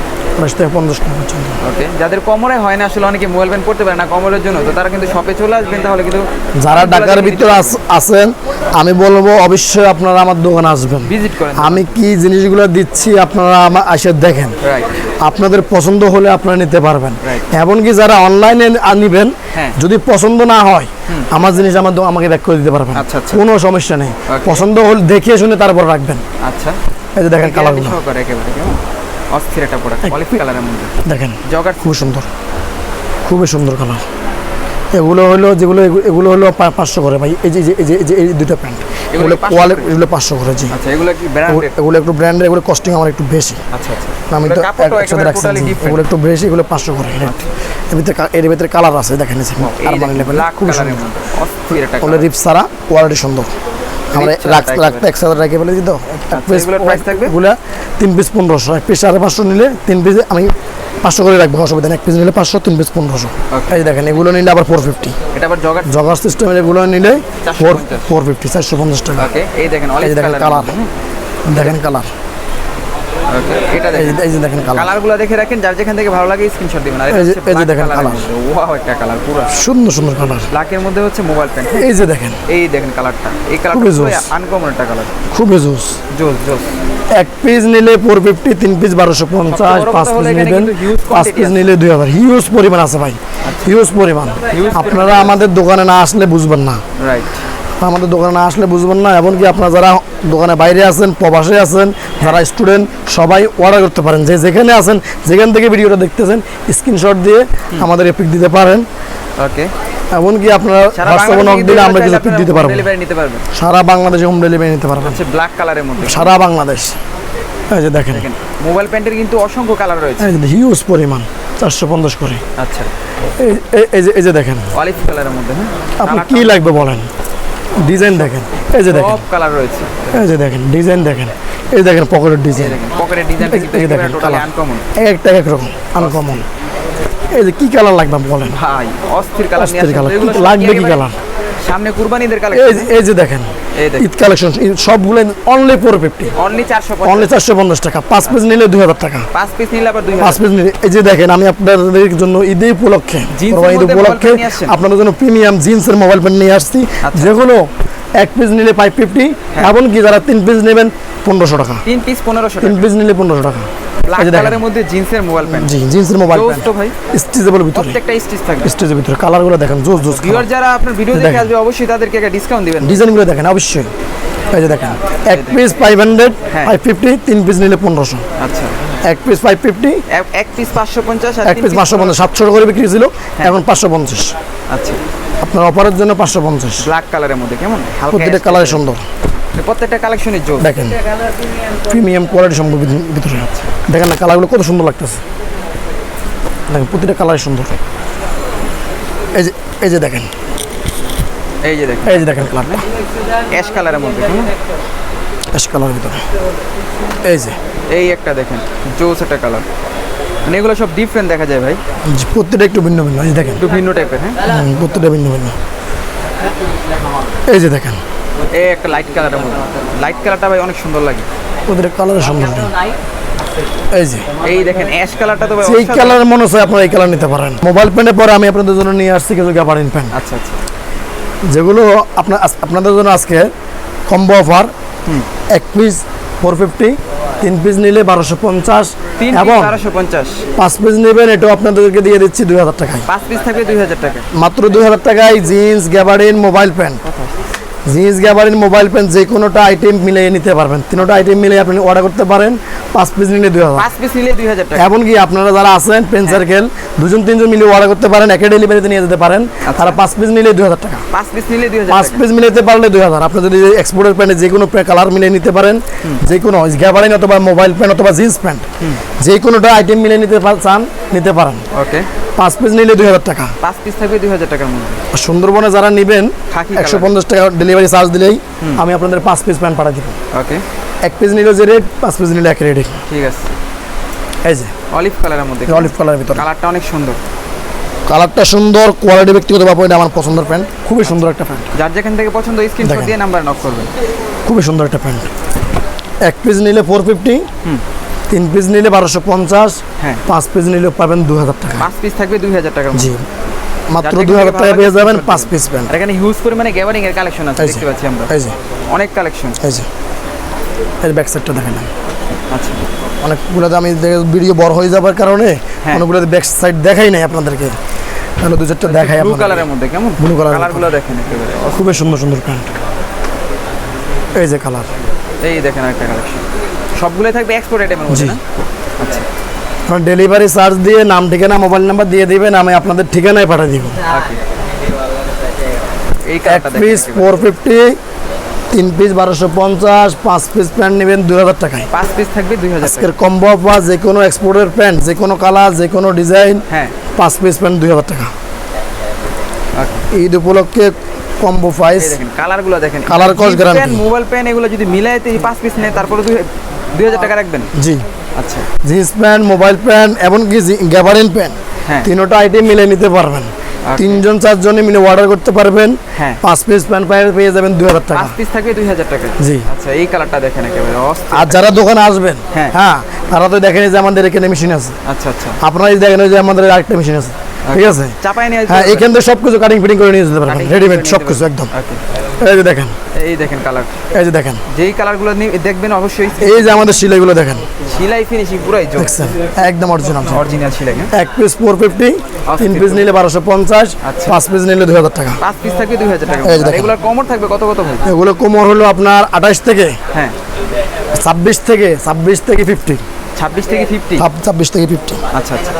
Speaker 1: থেকে পঞ্চাশ কোমর পর্যন্ত
Speaker 2: ওকে যাদের কমরে হয় না আসলে অনেকে মোবাইল ব্যান্ড পড়তে পারে না কমরের জন্য তো তারা কিন্তু শপে চলে আসবেন তাহলে কিন্তু
Speaker 1: যারা ঢাকার ভিতরে আছেন আমি বলব অবশ্যই আপনারা আমার দোকানে আসবেন।
Speaker 2: ভিজিট করেন।
Speaker 1: আমি কি জিনিসগুলো দিচ্ছি আপনারা আমার এসে দেখেন। আপনাদের পছন্দ হলে আপনারা নিতে পারবেন. এমনকি যারা অনলাইনে নিবেন
Speaker 2: হ্যাঁ।
Speaker 1: যদি পছন্দ না হয় আমার জিনিস আমার আমাকে ব্যাক করে দিতে পারবেন।
Speaker 2: আচ্ছা, আচ্ছা।
Speaker 1: কোনো সমস্যা নেই। পছন্দ হলে দেখে শুনে তারপর রাখবেন।
Speaker 2: আচ্ছা।
Speaker 1: এই যে দেখেন
Speaker 2: কালার
Speaker 1: কালারগুলো।
Speaker 2: সহকারে একেবারে কেমন অস্থির একটা প্রোডাক্ট অলিভ কালারের মধ্যে।
Speaker 1: দেখেন
Speaker 2: জগার
Speaker 1: খুব সুন্দর খুবই সুন্দর কালার এগুলো হলো যেগুলো এগুলো হলো পাঁচশো করে ভাই। এই যে এই যে- এই যে এই দুটো প্যান্ট এগুলো
Speaker 2: 500
Speaker 1: এগুলো পাঁচশো করে জি।
Speaker 2: আচ্ছা এগুলো কি ব্র্যান্ডেড
Speaker 1: এগুলো- এগুলো একটু ব্র্যান্ডের এগুলো কস্টিং আমার একটু বেশি।
Speaker 2: আচ্ছা আচ্ছা।
Speaker 1: আমি তো একসাথে রাখছি। এগুলো একটু বেশি এগুলো পাঁচশো করে এর ভিতরে এর ভিতরে কালার আছে দেখেন সুন্দর। রিপ সারা কোয়ালিটি সুন্দর। আমরা। রাখতে একসাথে রেখে বলে দিত
Speaker 2: এগুলোর price থাকবে?
Speaker 1: গুলা তিন পিস পনেরোশো। এক পিস সাড়ে পাঁচশো নিলে তিন পিস আমি পাঁচশো করে রাখব অসুবিধা নেই। এক পিস নিলে পাঁচশো তিন পিস পনেরোশো। এই দেখেন এগুলো নিলে আবার ফোর ফিফটি
Speaker 2: এটা আবার জগার
Speaker 1: জগার সিস্টেমের এগুলো নিলে ফোর ফোর ফিফটি চারশো পঞ্চাশ টাকা।
Speaker 2: এই দেখেন কালার
Speaker 1: দেখেন কালার
Speaker 2: এটা
Speaker 1: এই যে- দেখেন।
Speaker 2: কালারগুলো দেখে রাখেন যার যেখান থেকে ভালো লাগে স্ক্রিনশট দিবেন। আর
Speaker 1: এই যে-
Speaker 2: হচ্ছে
Speaker 1: এই যে
Speaker 2: black
Speaker 1: দেখেন কালার।
Speaker 2: ওয়াও একটা কালার পুরো।
Speaker 1: সুন্দর সুন্দর কালার
Speaker 2: ব্ল্যাকের মধ্যে হচ্ছে মোবাইল প্যান্ট
Speaker 1: এই যে দেখেন।
Speaker 2: এই দেখেন কালারটা এই কালারটা আনকমন একটা কালার
Speaker 1: খুবই জোস
Speaker 2: জোস জোস
Speaker 1: এক পিস নিলে ফোর ফিফটি তিন পিস বারোশো পঞ্চাশ পাঁচ পিস নেবেন। পাঁচ পিস নিলে দুই হাজার। হিউজ পরিমাণ আছে ভাই। হিউজ পরিমাণ। আপনারা আমাদের দোকানে না আসলে বুঝবেন না।
Speaker 2: রাইট
Speaker 1: আমাদের দোকানে না আসলে বুঝবেন না এমনকি আপনারা যারা দোকানে বাইরে আছেন প্রবাসে আছেন যারা স্টুডেন্ট সবাই অর্ডার করতে পারেন। যে যেখানে আছেন যেখান থেকে ভিডিওটা দেখতেছেন স্ক্রিনশট দিয়ে আমাদের পিক দিতে পারেন।
Speaker 2: ওকে
Speaker 1: এমনকি আপনারা হোয়াটসঅ্যাপে নক দিলে আমরা কিছু পিক দিতে পারব।
Speaker 2: নিতে পারবেন।
Speaker 1: সারা বাংলাদেশে হোম ডেলিভারি নিতে পারবেন।
Speaker 2: ব্ল্যাক কালারের মধ্যে।
Speaker 1: সারা বাংলাদেশ। এই যে দেখেন।
Speaker 2: মোবাইল প্যান্টের কিন্তু অসংখ্য কালার রয়েছে।
Speaker 1: এই যে হিউজ পরিমাণ চারশো পঞ্চাশ করে।
Speaker 2: আচ্ছা।
Speaker 1: এই যে এই যে দেখেন।
Speaker 2: অলিভ কালারের মধ্যে হ্যাঁ?
Speaker 1: আপনি কি লাগবে বলেন? ডিজাইন দেখেন। এই যে দেখেন।
Speaker 2: সব কালার রয়েছে।
Speaker 1: এই যে দেখেন ডিজাইন দেখেন। এই যে দেখেন পকেটের ডিজাইন।
Speaker 2: দেখেন পকেটের ডিজাইনটা কিন্তু
Speaker 1: দেখেন
Speaker 2: টোটালি আনকমন
Speaker 1: এক একটা একরকম আনকমন এই যে কি কালার লাগবে বলেন?
Speaker 2: ভাই অস্থির কালার নিয়ে
Speaker 1: অস্থির
Speaker 2: আসেন। এগুলো
Speaker 1: লাগবে কি colour?
Speaker 2: সামনে কুরবানি
Speaker 1: ঈদের
Speaker 2: কালেকশন
Speaker 1: এই যে দেখেন ঈদ কালেকশন সবগুলো অনলি ফোর ফিফটি
Speaker 2: অনলি চারশো
Speaker 1: অনলি চারশো পঞ্চাশ টাকা। পাঁচ পিস নিলে দুই হাজার টাকা।
Speaker 2: পাঁচ পিস নিলে আবার দুই
Speaker 1: পাঁচ পিস নিলে এই যে দেখেন আমি আপনাদের জন্য ঈদে উপলক্ষে ঈদ উপলক্ষে? আপনাদের জন্য প্রিমিয়াম জিন্সের মোবাইল প্যান্ট নিয়ে আসছি।
Speaker 2: আচ্ছা।
Speaker 1: যেগুলো এক পিস নিলে ফাইভ ফিফটি এমনকি যারা তিন পিস নেবেন পনেরোশো টাকা।
Speaker 2: তিন পিস পনেরোশো
Speaker 1: তিন পিস নিলে পনেরোশো টাকা।
Speaker 2: কালারের মধ্যে জিন্সের মোবাইল প্যান্ট
Speaker 1: জি জিন্সের মোবাইল
Speaker 2: জোস
Speaker 1: প্যান্ট
Speaker 2: ভাই।
Speaker 1: স্টিচেবল ভিতরে।
Speaker 2: প্রত্যেকটা স্টিচ থাকবে।
Speaker 1: স্টেজের ভিতরে। কালারগুলো দেখেন জোস জোস
Speaker 2: ভিউয়ার যারা আপনার ভিডিও দেখে। আসবে অবশ্যই তাদেরকে একটা ডিসকাউন্ট দিবেন।
Speaker 1: ডিজাইনগুলো দেখেন অবশ্যই। এই যে দেখেন এক পিস ফাইভ হান্ড্রেড
Speaker 2: হ্যাঁ।
Speaker 1: ফাইভ ফিফটি তিন পিস নিলে পনেরোশো।
Speaker 2: আচ্ছা।
Speaker 1: এক পিস ফাইভ ফিফটি
Speaker 2: এক- পিস পাঁচশো পঞ্চাশ আর
Speaker 1: এক পিস পাঁচশো পঞ্চাশ। সাতশো করে বিক্রি ছিল এখন পাঁচশো পঞ্চাশ।
Speaker 2: আচ্ছা।
Speaker 1: আপনার অফারের জন্য পাঁচশো পঞ্চাশ।
Speaker 2: ব্ল্যাক কালারের মধ্যে কেমন?
Speaker 1: প্রতিটা
Speaker 2: ash
Speaker 1: কালারে সুন্দর।
Speaker 2: প্রত্যেকটা কালেকশনের জোস
Speaker 1: দেখেন প্রিমিয়াম কোয়ালিটি সম্ভব ভিতরে। দেখেন না কালারগুলো কত সুন্দর লাগতেছে। দেখেন প্রতিটা কালারে সুন্দর। এই যে এই যে দেখেন।
Speaker 2: এই যে দেখেন।
Speaker 1: এই যে দেখেন কালারটা
Speaker 2: অ্যাশ কালারের মধ্যে
Speaker 1: অ্যাশ কালারের ভিতরে। এই যে।
Speaker 2: এই একটা দেখেন জোস একটা কালার মানে এগুলো সব ডিফারেন্ট দেখা যায় ভাই।
Speaker 1: প্রত্যেকটা একটু ভিন্ন ভিন্ন এই দেখেন।
Speaker 2: একটু ভিন্ন টাইপের হ্যাঁ?
Speaker 1: প্রত্যেকটা ভিন্ন ভিন্ন। এই যে দেখেন।
Speaker 2: এই একটা লাইট কালারের মধ্যে লাইট কালারটা ভাই অনেক সুন্দর লাগে।
Speaker 1: প্রতিটা কালারের সুন্দর এই যে।
Speaker 2: এই দেখেন অ্যাশ কালারটা তো ভাই
Speaker 1: সেই
Speaker 2: অসাধারণ।
Speaker 1: কালার মনে হচ্ছে আপনারা এই কালার নিতে পারেন। মোবাইল প্যান্টের পরে আমি আপনাদের জন্য নিয়ে আসছি কিছু গ্যাবারিন প্যান্ট
Speaker 2: আচ্ছা আচ্ছা।
Speaker 1: যেগুলো আপনার আপনাদের জন্য আজকে কম্বো অফার এক পিস ফোর ফিফটি তিন পিস নিলে বারোশো পঞ্চাশ এবং পাঁচ পিস নেবেন এটাও আপনাদেরকে দিয়ে দিচ্ছি দুই হাজার টাকায়।
Speaker 2: পাঁচ পিস থাকবে দুই হাজার টাকা।
Speaker 1: মাত্র দুই হাজার টাকায় jeans gabardine mobile pant. Jeans gabardine mobile pant যে কোনোটা আইটেম মিলিয়ে নিতে পারবেন। তিনোটা আইটেম মিলিয়ে আপনি অর্ডার করতে পারেন পাঁচ পিস নিলে দুই হাজার।
Speaker 2: পাঁচ পিস নিলে দুই হাজার টাকা।
Speaker 1: এমনকি আপনারা যারা আছেন পেন সার্কেল দুজন তিনজন মিলে অর্ডার করতে পারেন একে ডেলিভারিতে নিয়ে যেতে পারেন। তারা পাঁচ পিস নিলে দুই হাজার টাকা।
Speaker 2: পাঁচ পিস নিলে দুই হাজার
Speaker 1: পাঁচ পিস মিলাতে পারলে দুই হাজার। আপনি যদি এক্সপোর্টের প্যান্টে যে কোনো কালার মিলে নিতে পারেন যে কোনো গ্যাবারিন অথবা মোবাইল প্যান্ট অথবা জিন্স প্যান্ট যে কোনোটা আইটেম মিলে নিতে চান নিতে পারেন।
Speaker 2: ওকে।
Speaker 1: পাঁচ পিস নিলে দুই হাজার টাকা।
Speaker 2: পাঁচ পিস থাকবে দুই হাজার টাকার মধ্যে।
Speaker 1: সুন্দরবনে যারা নেবেন একশো পঞ্চাশ টাকা ডেলিভারি চার্জ দিলেই আমি আপনাদের পাঁচ পিস প্যান্ট পাঠিয়ে দিব।
Speaker 2: ওকে
Speaker 1: এক পিস নিলে যে রেট পাঁচ পিস নিলে এক রেটে
Speaker 2: ঠিক আছে।
Speaker 1: এই যে।
Speaker 2: অলিভ কালারের মধ্যে।
Speaker 1: অলিভ কালারের ভিতরে।
Speaker 2: কালারটা অনেক সুন্দর।
Speaker 1: কালারটা সুন্দর কোয়ালিটি ব্যক্তিগত ব্যাপার আমার পছন্দের প্যান্ট খুবই সুন্দর একটা প্যান্ট
Speaker 2: যার যেখান থেকে পছন্দ স্ক্রিনশট। দিয়ে নাম্বার নক করবেন।
Speaker 1: খুবই সুন্দর একটা প্যান্ট এক পিস নিলে ফোর ফিফটি তিন পিস নিলে বারোশো পঞ্চাশ
Speaker 2: হ্যাঁ।
Speaker 1: পাঁচ পিস নিলে পাবেন দু হাজার টাকা।
Speaker 2: পাঁচ পিস থাকবে দুই হাজার টাকা
Speaker 1: জি। মাত্র
Speaker 2: যার
Speaker 1: দুই হাজার
Speaker 2: যেখান
Speaker 1: টাকা পেয়ে যাবেন পাঁচ পিস প্যান্ট
Speaker 2: আর এখানে হিউজ পরিমাণে গ্যাবারিং এর কালেকশন আছে দেখতে পাচ্ছি আমরা।
Speaker 1: এই যে।
Speaker 2: অনেক কালেকশন
Speaker 1: এই যে। এই ব্যাক সাইডটা দেখেন
Speaker 2: আচ্ছা।
Speaker 1: অনেকগুলোতে আমি ভিডিও বড় হয়ে যাবার কারণে। অনেকগুলোতে ব্যাক সাইড দেখাই নাই আপনাদেরকে। তাহলে দু চারটা দেখাই
Speaker 2: ব্লু কালারের মধ্যে কেমন?
Speaker 1: Colour এর
Speaker 2: কালারগুলো দেখেন একেবারে।
Speaker 1: খুবই সুন্দর সুন্দর প্যান্ট এই যে কালার
Speaker 2: এই দেখেন একটা কালেকশন সবগুলোই থাকবে এক্সপোর্ট আইটেমের মধ্যে না? আচ্ছা।
Speaker 1: আপনার ডেলিভারি চার্জ দিয়ে নাম ঠিকানা মোবাইল নাম্বার দিয়ে দিবেন আমি আপনাদের ঠিকানায় পাঠিয়ে দিব।
Speaker 2: এই
Speaker 1: এক পিস ফোর ফিফটি তিন পিস বারোশো পঞ্চাশ পাঁচ পিস প্যান্ট নেবেন দুই হাজার টাকায়।
Speaker 2: পাঁচ পিস থাকবে দুই হাজার
Speaker 1: আজকের কম্বো অফার যে কোনো এক্সপোর্টের প্যান্ট যে কোনো কালার যে কোনো ডিজাইন
Speaker 2: হ্যাঁ।
Speaker 1: পাঁচ পিস প্যান্ট দুই হাজার টাকা। ঈদ উপলক্ষে কম্বো প্রাইস
Speaker 2: কালারগুলো দেখেন
Speaker 1: Colour cost guarantee।
Speaker 2: Mobile pant এগুলো যদি মিলাইতে পাঁচ পিস নেয় তারপরে দুই হাজার টাকা রাখবেন।
Speaker 1: জি।
Speaker 2: আচ্ছা।
Speaker 1: জিন্স প্যান্ট মোবাইল প্যান্ট এমনকি গ্যাবারিন প্যান্ট
Speaker 2: হ্যাঁ।
Speaker 1: তিনোটা আইটেম মিলে নিতে পারবেন। তিনজন চারজনে মিলে অর্ডার করতে পারবেন।
Speaker 2: হ্যাঁ।
Speaker 1: পাঁচ পিস প্যান্ট পেয়ে পেয়ে যাবেন দুই হাজার টাকা।
Speaker 2: পাঁচ পিস থাকবে দুই হাজার টাকা।
Speaker 1: জি।
Speaker 2: আচ্ছা এই কালারটা দেখেন একেবারে
Speaker 1: আর যারা দোকানে আসবেন
Speaker 2: হ্যাঁ।
Speaker 1: হ্যাঁ তারা তো দেখেন যে আমাদের এখানে মেশিন আছে।
Speaker 2: আচ্ছা আচ্ছা।
Speaker 1: আপনারা দেখেন যে আমাদের আরেকটা মেশিন আছে ঠিক আছে?
Speaker 2: চাপাই নিয়ে
Speaker 1: হ্যাঁ এখান থেকে সবকিছু কাটিং ফিটিং করে নিয়ে যেতে পারবেন। রেডিমেড সবকিছু একদম. এই দেখেন।
Speaker 2: এই দেখেন কালার
Speaker 1: এই যে দেখেন।
Speaker 2: যেই কালারগুলো দেখবেন অবশ্যই
Speaker 1: এই যে আমাদের সিলাইগুলো দেখেন।
Speaker 2: সিলাই ফিনিশিং পুরাই জোর
Speaker 1: একদম অরিজিনাল
Speaker 2: অরিজিনাল সিলাই?
Speaker 1: এক পিস ফোর ফিফটি তিন পিস নিলে বারোশো পঞ্চাশ
Speaker 2: আচ্ছা।
Speaker 1: পাঁচ পিস নিলে দুই হাজার টাকা।
Speaker 2: পাঁচ পিস থাকবে দুই হাজার টাকা। এগুলোর কমর থাকবে কত কত ভাই
Speaker 1: এগুলো কোমর হলো আপনার আঠাশ থেকে
Speaker 2: হ্যাঁ।
Speaker 1: ছাব্বিশ থেকে ছাব্বিশ থেকে ফিফটি
Speaker 2: ছাব্বিশ থেকে ফিফটি
Speaker 1: ছাব্বিশ থেকে ফিফটি
Speaker 2: আচ্ছা আচ্ছা।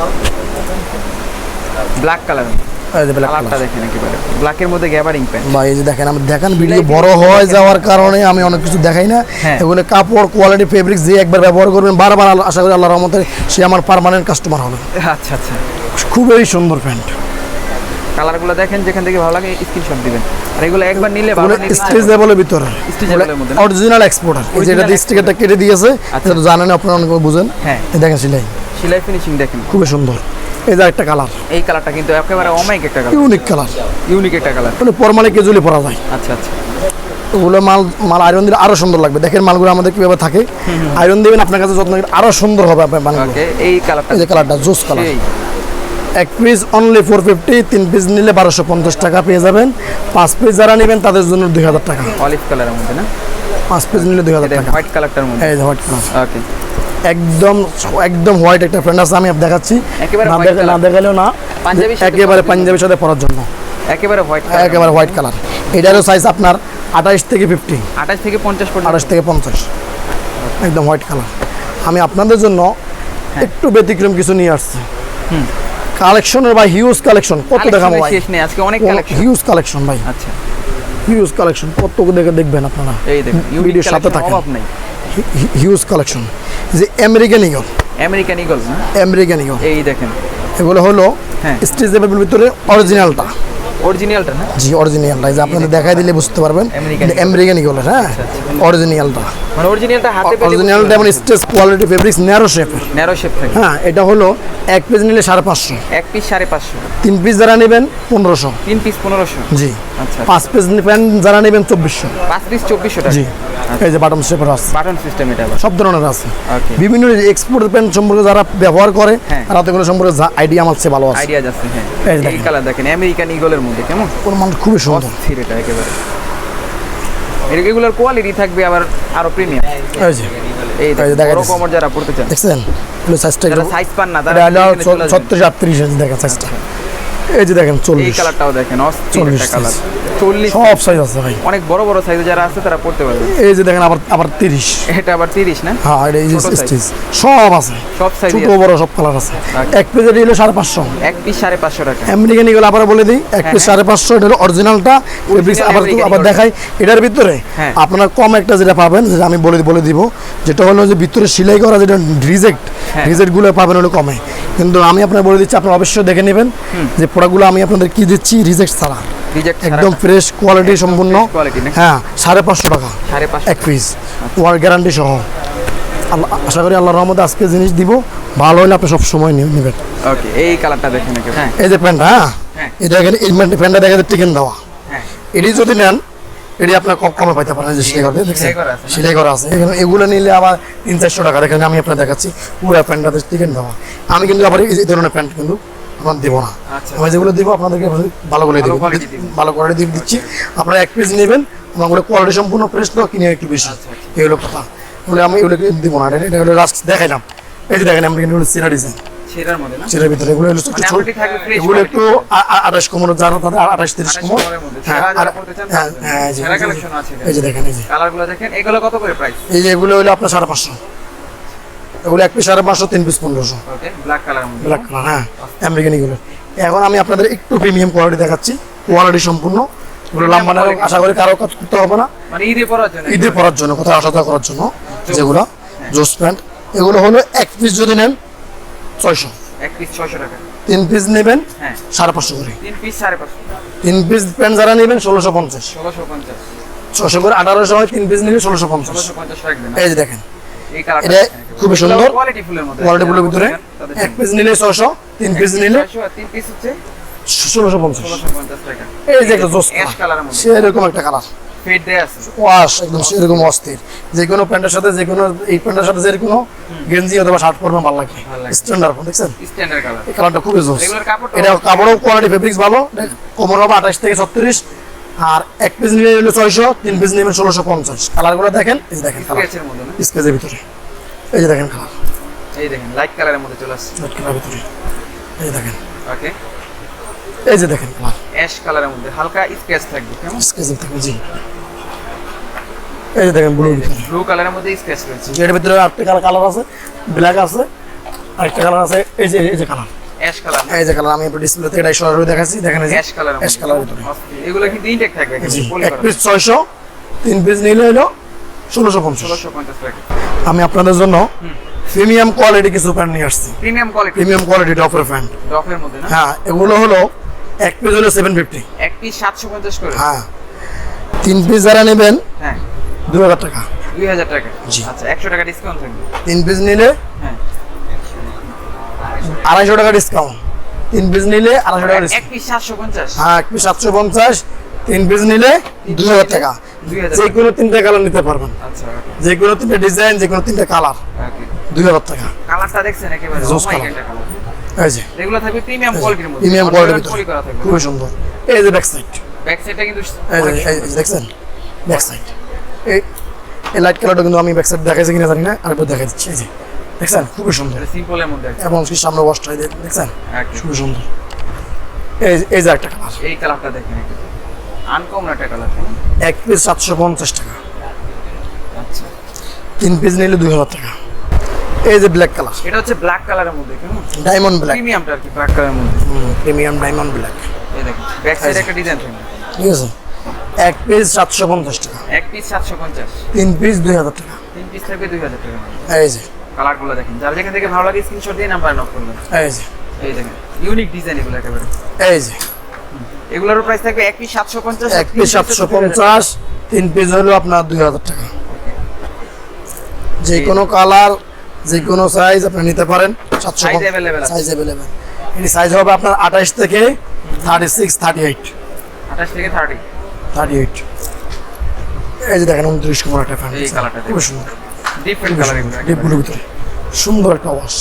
Speaker 2: ব্ল্যাক কালার কালারটা দেখেন একেবারে। ব্ল্যাকের মধ্যে গ্যাবারিং প্যান্ট
Speaker 1: বা এই যে দেখেন আমি দেখেন ভিডিও বড় হয়ে যাওয়ার কারণে আমি অনেক কিছু দেখাই না। এগুলো কাপড় কোয়ালিটি ফেব্রিক যে একবার ব্যবহার করবেন বারবার আশা করি আল্লাহ রহমতে সে আমার পার্মানেন্ট কাস্টমার হবে।
Speaker 2: আচ্ছা আচ্ছা।
Speaker 1: খুবই সুন্দর প্যান্ট
Speaker 2: কালারগুলো দেখেন যেখান থেকে ভালো লাগে স্ক্রিনশট দিবেন। আর এগুলো একবার নিলে
Speaker 1: এগুলো
Speaker 2: বারবার নিতে
Speaker 1: স্ট্রেচেবলের ভিতরে।
Speaker 2: Stretchable এর মধ্যে
Speaker 1: অরিজিনাল এক্সপোর্টার এই যে
Speaker 2: Original
Speaker 1: স্টিকারটা কেটে দিয়েছে
Speaker 2: আচ্ছা।
Speaker 1: এটা জানেন আপনারা অনেক বুঝেন।
Speaker 2: হ্যাঁ।
Speaker 1: দেখেন সিলাই।
Speaker 2: সিলাই ফিনিশিং দেখেন।
Speaker 1: খুবই সুন্দর। এই যে একটা কালার
Speaker 2: এই কালারটা কিন্তু একেবারে অমাইক একটা কালার
Speaker 1: ইউনিক কালার
Speaker 2: ইউনিক একটা কালার
Speaker 1: মানে পরমালে কেজুলি পরা যায়।
Speaker 2: আচ্ছা আচ্ছা।
Speaker 1: ওগুলো মাল মাল আয়রন দিলে আরও সুন্দর লাগবে। দেখেন মালগুলো আমাদের কীভাবে থাকে। আয়রন দিবেন আপনার কাছে যত্ন আরও সুন্দর হবে আপনার মালগুলো।
Speaker 2: এই কালারটা
Speaker 1: এই যে কালারটা জুস কালার এক পিস অনলি ফোর ফিফটি তিন পিস নিলে বারোশো পঞ্চাশ টাকা পেয়ে যাবেন। পাঁচ পিস যারা নেবেন তাদের জন্য দুই হাজার টাকা।
Speaker 2: অলিভ কালারের মধ্যে না?
Speaker 1: পাঁচ পিস নিলে দুই হাজার টাকা।
Speaker 2: হোয়াইট কালারটার মধ্যে।
Speaker 1: এই হোয়াইট কালার
Speaker 2: ওকে
Speaker 1: একদম একদম হোয়াইট একটা ফ্রেন্ড আছে আমি দেখাচ্ছি। না দেখে না দেখালেও না একেবারে পাঞ্জাবির সাথে পরার জন্য।
Speaker 2: একেবারে হোয়াইট
Speaker 1: একেবারে হোয়াইট কালার এটারও সাইজ আপনার আঠাইশ থেকে ফিফটি
Speaker 2: আঠাশ থেকে পঞ্চাশ
Speaker 1: আঠাশ থেকে পঞ্চাশ। একদম হোয়াইট কালার আমি আপনাদের জন্য একটু ব্যতিক্রম কিছু নিয়ে আসছি। কালেকশনের ভাই হিউজ কালেকশন কত দেখাবো ভাই?
Speaker 2: শেষ নেই আজকে অনেক কালেকশন
Speaker 1: হিউজ কালেকশন ভাই।
Speaker 2: আচ্ছা।
Speaker 1: হিউজ কালেকশন কত দেখে দেখবেন আপনারা?
Speaker 2: এই দেখুন
Speaker 1: ভিডিওর সাথে থাকেন। হিউজ কালেকশন যে American eagle
Speaker 2: American eagle
Speaker 1: American eagle
Speaker 2: এই দেখেন।
Speaker 1: এগুলো হলো
Speaker 2: হ্যাঁ।
Speaker 1: স্ট্রিজেবল ভিতরে অরিজিনালটা
Speaker 2: অরিজিনালটা না?
Speaker 1: জি অরিজিনালটা যে আপনাদের দেখাই দিলে বুঝতে পারবেন। আমেরিকান ইগলের হ্যাঁ? অরিজিনালটা
Speaker 2: মানে অরিজিনালটা হাতে পেলে
Speaker 1: অরিজিনালটা যেমন স্টেজ কোয়ালিটি ফেব্রিক্স ন্যারো শেপের
Speaker 2: ন্যারো শেপ থাকে
Speaker 1: হ্যাঁ এটা হলো এক পিস নিলে সাড়ে পাঁচশো।
Speaker 2: এক পিস সাড়ে পাঁচশো।
Speaker 1: তিন পিস যারা নেবেন পনেরোশো।
Speaker 2: তিন পিস পনেরোশো।
Speaker 1: জি।
Speaker 2: আচ্ছা।
Speaker 1: পাঁচ পিস প্যান্ট যারা নেবেন চব্বিশশো।
Speaker 2: পাঁচ পিস চব্বিশশো টাকা।
Speaker 1: জি। এই যে বাটন শেপের আছে।
Speaker 2: বাটন সিস্টেম এটা
Speaker 1: সব ধরনের আছে. বিভিন্ন এক্সপোর্ট প্যান্ট সম্পর্কে যারা ব্যবহার করে
Speaker 2: হ্যাঁ।
Speaker 1: তারা তো সম্পর্কে আইডিয়া আমার চেয়ে ভালো আছে।
Speaker 2: আইডিয়া যাচ্ছে হ্যাঁ।
Speaker 1: এই।
Speaker 2: কালার দেখেন। আমেরিকান ইগলের মধ্যে কেমন?
Speaker 1: মান খুবই সুন্দর।
Speaker 2: এটা একেবারে। এগুলোর কোয়ালিটি থাকবে আবার আরও প্রিমিয়াম
Speaker 1: এই যে
Speaker 2: এই বড় কমর যারা পড়তে চান।
Speaker 1: দেখছেন? সাইজটা
Speaker 2: সাইজ পান না তারা
Speaker 1: এটা হলো
Speaker 2: এখানে চলে আসবেন।
Speaker 1: ছত্রিশ আটত্রিশ ইঞ্চি দেখেন সাইজটা এই যে দেখেন
Speaker 2: এই
Speaker 1: চল্লিশ
Speaker 2: কালারটাও দেখেন অস্থির
Speaker 1: চল্লিশ
Speaker 2: একটা কালার
Speaker 1: size।
Speaker 2: চল্লিশ
Speaker 1: সব সাইজ আছে ভাই।
Speaker 2: অনেক বড় বড় সাইজে যারা আছে তারা পড়তে পারবে।
Speaker 1: এই যে দেখেন আবার আবার তিরিশ।
Speaker 2: এটা আবার তিরিশ না?
Speaker 1: হ্যাঁ এটা এই যে স্টিচ সব আছে।
Speaker 2: সব সাইজ
Speaker 1: ছোট বড় সব কালার আছে।
Speaker 2: আচ্ছা।
Speaker 1: এক পেজের হলো সাড়ে পাঁচশো।
Speaker 2: এক পিস সাড়ে পাঁচশো টাকা।
Speaker 1: আমেরিকান আবার বলে দিই এক পিস
Speaker 2: হ্যাঁ।
Speaker 1: সাড়ে পাঁচশো এটা হলো অরিজিনালটা ফেব্রিক্স আবার আবার। দেখাই এটার ভিতরে
Speaker 2: হ্যাঁ।
Speaker 1: আপনার কম একটা যেটা পাবেন যেটা আমি বলে বলে দিব যেটা হলো যে ভিতরে সেলাই করা যেটা রিজেক্ট
Speaker 2: হ্যাঁ।
Speaker 1: রিজেক্টগুলো পাবেন হলো কমে। কিন্তু আমি আপনার বলে দিচ্ছি আপনারা অবশ্যই দেখে নেবেন যে প্রোডাক্টগুলো আমি আপনাদের কি দিচ্ছি রিজেক্ট ছাড়া। একদম ফ্রেশ কোয়ালিটি সম্পূর্ণ? হ্যাঁ সাড়ে পাঁচশো টাকা। এক পিস ওয়ার গ্যারান্টি সহ। আশা করি আল্লাহ রহমতে আজকে জিনিস দিব। ভালো হলে আপনি সব সময় নিয়ে নেবেন।
Speaker 2: ওকে এই কালারটা দেখেন হ্যাঁ
Speaker 1: এই যে প্যান্টটা হ্যাঁ?
Speaker 2: হ্যাঁ।
Speaker 1: এটা এখানে প্যান্টটা দেখা যাচ্ছে টিকেন দেওয়া।
Speaker 2: হ্যাঁ।
Speaker 1: এটি যদি নেন এটি আপনার কম কমে পাইতে পারেন যে সেলাই
Speaker 2: করা?
Speaker 1: সেলাই করা আছে। এখানে এগুলো নিলে আবার তিন চারশো টাকা দেখেন আমি আপনার দেখাচ্ছি পুরো প্যান্টটাতে টিকেন দেওয়া আমি কিন্তু আবার এই ধরনের প্যান্ট কিন্তু আপনার দেবো না।
Speaker 2: আচ্ছা।
Speaker 1: আমি যেগুলো দিব আপনাদেরকে ভালো করে দিব।
Speaker 2: ভালো
Speaker 1: কোয়ালিটি দিয়ে দিচ্ছি। আপনারা এক পিস নেবেন আমাগুলো কোয়ালিটি সম্পূর্ণ ফ্রেশ তো কিনে একটু বেশি।
Speaker 2: আচ্ছা,
Speaker 1: এগুলো কথা। এগুলো আমি এগুলোকে দিব না। এটা- এটা হলো লাস্ট দেখাইলাম। এই যে দেখেন আমরা কিন্তু সিরা ডিজাইন
Speaker 2: সেটার মধ্যে না?
Speaker 1: সেটার ভিতরে এগুলো একটু
Speaker 2: মানে
Speaker 1: ছোট।
Speaker 2: আপনি
Speaker 1: এগুলো একটু যারা তাদের। হ্যাঁ আর- হ্যাঁ হ্যাঁ এই যে-
Speaker 2: সেরা
Speaker 1: এই
Speaker 2: আছে
Speaker 1: এই যে দেখেন এই যে।
Speaker 2: কালারগুলো দেখেন এগুলো কত করে প্রাইস
Speaker 1: এই যে এগুলো হলো আপনার এক পিস সাড়ে পাঁচশো তিন পিস পনেরোশো।
Speaker 2: ব্ল্যাক কালার
Speaker 1: ব্ল্যাক কালার হ্যাঁ আমেরিকান এগুলো। এখন আমি আপনাদের একটু প্রিমিয়াম কোয়ালিটি দেখাচ্ছি। কোয়ালিটি সম্পূর্ণ। এগুলো লম্বা না আশা করি কারও কাজ করতে হবে না।
Speaker 2: মানে ঈদে পরার জন্য
Speaker 1: ঈদে পরার জন্য কোথাও আসা করার জন্য যেগুলো জোস প্যান্ট। এগুলো হলো এক পিস যদি নেন ছয়শো।
Speaker 2: এক পিস ছয়শো টাকা।
Speaker 1: তিন পিস নেবেন
Speaker 2: হ্যাঁ।
Speaker 1: সাড়ে পাঁচশো করে।
Speaker 2: তিন পিস সাড়ে পাঁচশো।
Speaker 1: তিন পিস প্যান্ট যারা নেবেন ষোলোশো পঞ্চাশ।
Speaker 2: ষোলোশো পঞ্চাশ।
Speaker 1: ছশো করে আঠারোশো হয় তিন পিস নিলে ষোলোশো পঞ্চাশ। এই যে দেখেন। এটা খুবই সুন্দর।
Speaker 2: কোয়ালিটি ফুলের
Speaker 1: ভিতরে এক পিস নিলে ছশো তিন পিস নিলে
Speaker 2: তিন পিস হচ্ছে
Speaker 1: ষোলোশো পঞ্চাশ। এই যে একটা সেরকম একটা কালার
Speaker 2: ফেড দেয়া আছে।
Speaker 1: ওয়াশ একদম সেরকম অস্থির। যে কোনো প্যান্টের সাথে যে কোনো এই প্যান্টের সাথে যে কোনো গেঞ্জি অথবা শার্ট পরবে ভালো লাগে।
Speaker 2: ভালো লাগে।
Speaker 1: দেখছেন?
Speaker 2: স্ট্যান্ডার্ড কালার
Speaker 1: এই কালারটা খুবই জোস। এটা কাপড়ও কোয়ালিটি ফেব্রিক্স ভালো। কোমর হবে আঠাশ থেকে ছত্রিশ আর এক পিস নিলে ছয়শো তিন পিস নেবেন ষোলোশো পঞ্চাশ। কালারগুলো দেখেন এই যে দেখেন
Speaker 2: স্কেচের
Speaker 1: ভিতরে। এই যে দেখেন কালার
Speaker 2: এই দেখেন লাইট কালারের মধ্যে চলে আসছে।
Speaker 1: রেড কালার ভিতরে। এই দেখেন।
Speaker 2: ওকে
Speaker 1: এই যে দেখেন
Speaker 2: অ্যাশ কালারের মধ্যে হালকা স্কেচ থাকবে কেমন?
Speaker 1: স্কেচের থাকবে জি। এই যে দেখেন ব্লু
Speaker 2: ব্লু কালারের মধ্যে স্কেচ রয়েছে।
Speaker 1: এর ভিতরে আরেকটা কালার কালার আছে ব্ল্যাক আছে আরেকটা কালার আছে এই যে এই যে কালার
Speaker 2: অ্যাশ কালার
Speaker 1: এই যে কালার আমি একটু ডিসপ্লেতে এটা সরাসরি দেখাচ্ছি দেখেন
Speaker 2: অ্যাশ কালারের
Speaker 1: অ্যাশ কালার ভিতরে।
Speaker 2: এগুলো কিন্তু ইনটেক থাকবে
Speaker 1: এক পিস ছয়শো তিন পিস নিলে হলো
Speaker 2: টাকা।
Speaker 1: আমি আপনাদের জন্য প্রিমিয়াম কোয়ালিটি কিছু প্যান্ট নিয়ে আসছি।
Speaker 2: প্রিমিয়াম কোয়ালিটি
Speaker 1: প্রিমিয়াম কোয়ালিটি টপের প্যান্ট
Speaker 2: ডফের মধ্যে না?
Speaker 1: হ্যাঁ এগুলো হলো এক পিস হলো সেভেন ফিফটি
Speaker 2: এক পিস সাতশো পঞ্চাশ করে।
Speaker 1: হ্যাঁ। তিন পিস যারা নেবেন
Speaker 2: হ্যাঁ।
Speaker 1: দু হাজার টাকা।
Speaker 2: দুই হাজার টাকা।
Speaker 1: জি।
Speaker 2: আচ্ছা একশো টাকা ডিসকাউন্ট থাকবে।
Speaker 1: তিন পিস নিলে
Speaker 2: হ্যাঁ।
Speaker 1: আড়াইশো টাকা ডিসকাউন্ট তিন পিস নিলে আড়াইশো টাকা
Speaker 2: এক পিস সাতশো পঞ্চাশ।
Speaker 1: হ্যাঁ এক পিস সাতশো পঞ্চাশ তিন পিস নিলে দুই হাজার টাকা।
Speaker 2: দুই হাজার।
Speaker 1: যে কোনো তিনটা কালার নিতে পারবেন।
Speaker 2: আচ্ছা
Speaker 1: যে কোনো তিনটা ডিজাইন যে কোনো তিনটা কালার
Speaker 2: ওকে।
Speaker 1: দুই হাজার টাকা।
Speaker 2: কালারটা দেখছেন একেবারে।
Speaker 1: জোস
Speaker 2: Oh এগুলো থাকবে প্রিমিয়াম কোয়ালিটির মধ্যে।
Speaker 1: প্রিমিয়াম কোয়ালিটির
Speaker 2: করা থাকবে।
Speaker 1: খুবই সুন্দর। এই যে ব্যাক সাইড
Speaker 2: ব্যাক সাইডটা কিন্তু
Speaker 1: এই যে দেখছেন? ব্যাক সাইড এই এই লাইট কালারটা কিন্তু আমি ব্যাক সাইড দেখাইছি কিনা জানি না আরেকবার দেখাই দিচ্ছি। এই যে দেখছেন? খুবই সুন্দর।
Speaker 2: সিম্পলের মধ্যে।
Speaker 1: এবং কি সামনে ওয়াশটা দেখছেন? খুবই সুন্দর। এই এই যে একটা কালার
Speaker 2: এই কালারটা দেখেন আনকমন একটা কালার
Speaker 1: এক পিস সাতশো পঞ্চাশ টাকা।
Speaker 2: আচ্ছা।
Speaker 1: তিন পিস নিলে দুই হাজার টাকা। এই যে ব্ল্যাক কালার
Speaker 2: এটা হচ্ছে ব্ল্যাক কালারের মধ্যে কেমন?
Speaker 1: ডায়মন্ড ব্ল্যাক
Speaker 2: প্রিমিয়ামটা আর কি ব্ল্যাক কালারের মধ্যে।
Speaker 1: প্রিমিয়াম ডায়মন্ড ব্ল্যাক
Speaker 2: এই দেখেন ব্যাক সাইডে একটা ডিজাইন থাকবে
Speaker 1: ঠিক আছে? এক পিস সাতশো পঞ্চাশ টাকা।
Speaker 2: এক পিস সাতশো পঞ্চাশ।
Speaker 1: তিন পিস দুই হাজার টাকা।
Speaker 2: তিন পিস থাকবে দুই হাজার টাকা।
Speaker 1: এই যে।
Speaker 2: কালারগুলো দেখেন যার যেখান থেকে ভালো লাগে স্ক্রিনশট দিয়ে নাম্বার নক করবেন।
Speaker 1: এই যে।
Speaker 2: এই দেখেন ইউনিক ডিজাইন এগুলো একেবারে।
Speaker 1: এই যে।
Speaker 2: এগুলোর প্রাইস থাকবে এক পিস সাতশো পঞ্চাশ
Speaker 1: এক পিস সাতশো পঞ্চাশ তিন পিস হলো আপনার দুই হাজার টাকা। যে কোনো কালার যে কোনো সাইজ আপনি নিতে পারেন সাতশো সাইজ অ্যাভেলেবেল এটি সাইজ হবে আপনার আঠাশ থেকে থার্টি সিক্স থার্টি এইট
Speaker 2: আঠাশ থেকে থার্টি
Speaker 1: থার্টি এইট এই যে দেখেন উনত্রিশ একটা ফ্যান। খুবই সুন্দর।
Speaker 2: ডিফারেন্ট কালার
Speaker 1: ভিতরে। সুন্দর একটা ওয়াশ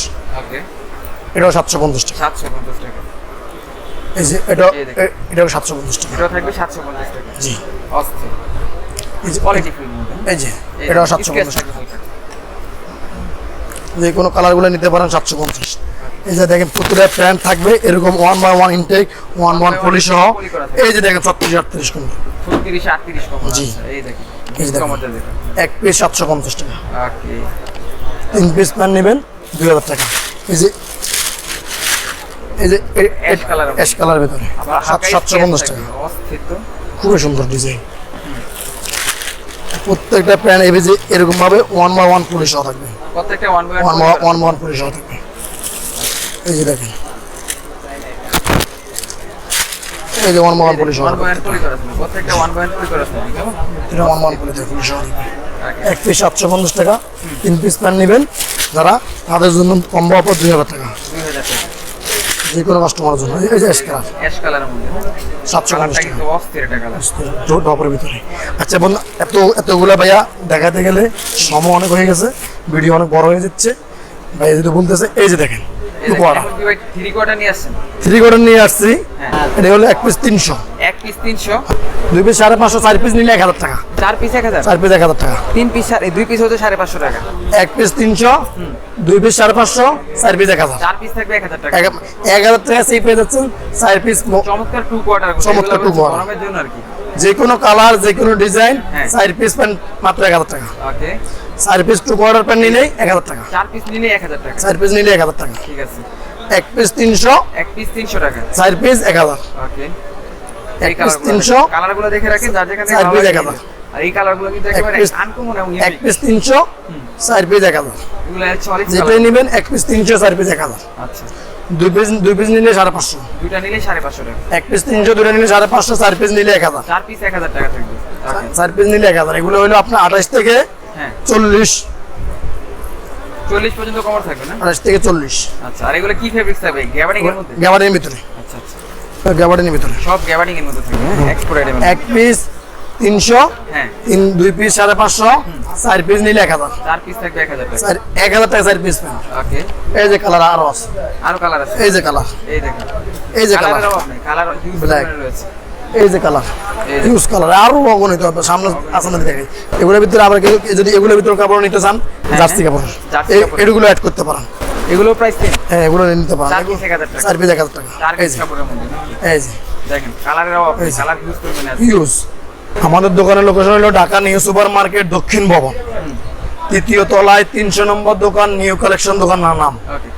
Speaker 1: এটাও সাতশো পঞ্চাশ টাকা।
Speaker 2: সাতশো পঞ্চাশ টাকা।
Speaker 1: এই যে এটাও
Speaker 2: এই দেখুন।
Speaker 1: এ- এটাও সাতশো পঞ্চাশ টাকা।
Speaker 2: এটাও থাকবে সাতশো পঞ্চাশ টাকা।
Speaker 1: জি। এই যে
Speaker 2: কোয়ালিটি ফুল মধ্যে
Speaker 1: এই যে এটাও সাতশো পঞ্চাশ টাকা।
Speaker 2: থাকবে হালকা।
Speaker 1: যে কোনো কালারগুলো নিতে পারেন সাতশো পঞ্চাশ। এই যে দেখেন প্রতিটা প্যান্ট থাকবে এরকম one by one intake one one poly সহ। এই যে দেখেন ছত্রিশ আটত্রিশ কোন
Speaker 2: কম
Speaker 1: জি।
Speaker 2: দেখেন
Speaker 1: এক পিস সাতশো পঞ্চাশ টাকা। তিন পিস প্যান্ট নেবেন দুই হাজার টাকা। এই যে এই যে অ্যাশ কালার ভেতরে। সাতশো পঞ্চাশ টাকা। খুবই সুন্দর ডিজাইন প্রত্যেকটা প্যান্ট এই যে এরকম ভাবে ওয়ান বাই ওয়ান পলি সহ থাকবে।
Speaker 2: প্রত্যেকটা ওয়ান বাই
Speaker 1: ওয়ান থাকবে। এই যে দেখেন। এই যে ওয়ান বাই ওয়ান পলি সহ
Speaker 2: ওয়ান বাই পলি করা থাকবে। প্রত্যেকটা ওয়ান বাই করা
Speaker 1: এটা ওয়ান ওয়ান পলি থাকবে পলি সহ থাকবে।
Speaker 2: Okay.
Speaker 1: এক পিস সাতশো পঞ্চাশ টাকা তিন পিস প্যান্ট নেবেন। যারা তাদের জন্য কম্বো অফার দুই হাজার টাকা। যে কোনো কাস্টমার জন্য। এই যে অ্যাশ কালার
Speaker 2: অ্যাশ
Speaker 1: সাতশো টপের ভিতরে। আচ্ছা বন্ধু এত এতগুলা ভাইয়া দেখাতে গেলে সময় অনেক হয়ে গেছে। ভিডিও অনেক বড় হয়ে যাচ্ছে। ভাইয়া যদি বলতেছে এই যে দেখেন। টু কোয়াটা
Speaker 2: এখন কি ভাই থ্রি কোয়ার্টার নিয়ে আসছেন।
Speaker 1: থ্রি কোয়ার্টার নিয়ে আসছি।
Speaker 2: হ্যাঁ।
Speaker 1: এটা হলো এক পিস তিনশো।
Speaker 2: এক পিস তিনশো।
Speaker 1: দুই পিস সাড়ে পাঁচশো চার পিস নিলে এক হাজার টাকা।
Speaker 2: চার পিস এক হাজার?
Speaker 1: চার পিস এক হাজার টাকা।
Speaker 2: তিন পিস সাড়ে দুই পিস হচ্ছে সাড়ে পাঁচশো টাকা।
Speaker 1: এক পিস তিনশো দুই পিস সাড়ে পাঁচশো চার পিস এক হাজার।
Speaker 2: চার পিস থাকবে এক হাজার টাকা।
Speaker 1: এক এক হাজার টাকা সেই পেয়ে যাচ্ছেন চার পিস
Speaker 2: চমৎকার টু কোয়ার্টার
Speaker 1: চমৎকার two quarter।
Speaker 2: গরমের জন্য আর কি।
Speaker 1: যে কোনো কালার যে কোনো ডিজাইন
Speaker 2: হ্যাঁ।
Speaker 1: চার পিস প্যান্ট মাত্র এক হাজার টাকা।
Speaker 2: ওকে
Speaker 1: চার পিস টু কোয়ার্টার প্যান্ট নিলেই এক হাজার টাকা।
Speaker 2: চার পিস নিলে এক হাজার টাকা।
Speaker 1: চার পিস নিলে এক হাজার টাকা।
Speaker 2: ঠিক আছে।
Speaker 1: এক পিস তিনশো
Speaker 2: এক পিস তিনশো টাকা।
Speaker 1: চার পিস এক হাজার।
Speaker 2: ওকে
Speaker 1: এক পিস তিনশো
Speaker 2: দেখে রাখেন যার যেখানে
Speaker 1: চার
Speaker 2: লাগে
Speaker 1: এক হাজার।
Speaker 2: আর এই কিন্তু একেবারে আনকমন এবং
Speaker 1: এক পিস তিনশো চার পিস এক হাজার। যেটাই নেবেন এক পিস তিনশো চার পিস এক হাজার।
Speaker 2: আচ্ছা।
Speaker 1: দুই পিস দুই পিস নিলে সাড়ে পাঁচশো।
Speaker 2: দুইটা নিলে সাড়ে পাঁচশো টাকা।
Speaker 1: এক পিস তিনশো দুটা নিলে সাড়ে পাঁচশো চার পিস নিলে এক হাজার।
Speaker 2: চার পিস এক হাজার টাকা থাকবে।
Speaker 1: চার পিস নিলে এক হাজার। এগুলো হলো আপনার আঠাশ থেকে চল্লিশ।
Speaker 2: চল্লিশ পর্যন্ত কমর থাকবে না?
Speaker 1: আঠাশ থেকে চল্লিশ।
Speaker 2: আচ্ছা আর এগুলো কি ফেব্রিক্স থাকবে? গ্যাবার্ডিং এর মধ্যে?
Speaker 1: গ্যাবার্ডিনের ভিতরে।
Speaker 2: আচ্ছা আচ্ছা।
Speaker 1: গ্যাবার্ডিনের ভিতরে।
Speaker 2: সব গ্যাবার্ডিং এর মধ্যে থাকবে এক্সপোর্ট আইটেম
Speaker 1: এক পিস তিনশো
Speaker 2: হ্যাঁ।
Speaker 1: তিন দুই পিস সাড়ে পাঁচশো চার পিস নিলে এক হাজার।
Speaker 2: চার পিস থাকবে এক হাজার
Speaker 1: এক হাজার টাকা চার পিস
Speaker 2: ওকে।
Speaker 1: এই যে কালার আরও আছে।
Speaker 2: আরও কালার আছে।
Speaker 1: এই যে কালার
Speaker 2: এই
Speaker 1: যে কালার
Speaker 2: কালার রয়েছে।
Speaker 1: এই যে কালার ইউজ কালার আরও অগণিত হবে সামনে আসামে দেখে। এগুলোর ভিতরে আবার যদি এগুলোর ভিতরে কাপড় নিতে চান জার্সি কাপড়।
Speaker 2: জার্সি
Speaker 1: এগুলো অ্যাড করতে পারেন।
Speaker 2: এগুলো প্রাইস
Speaker 1: হ্যাঁ এগুলো নিতে পারেন।
Speaker 2: চার পিস এক হাজার টাকা।
Speaker 1: এই যে।
Speaker 2: কাপড়ের মধ্যে
Speaker 1: এই যে।
Speaker 2: দেখেন কালারের অভাব। কালার ইউজ করবেন না
Speaker 1: ইউজ আমাদের দোকানের লোকেশন হলো ঢাকা নিউ সুপার মার্কেট দক্ষিণ ভবন। তৃতীয় তলায় তিনশো নম্বর দোকান নিউ কালেকশন দোকান নাম।
Speaker 2: ওকে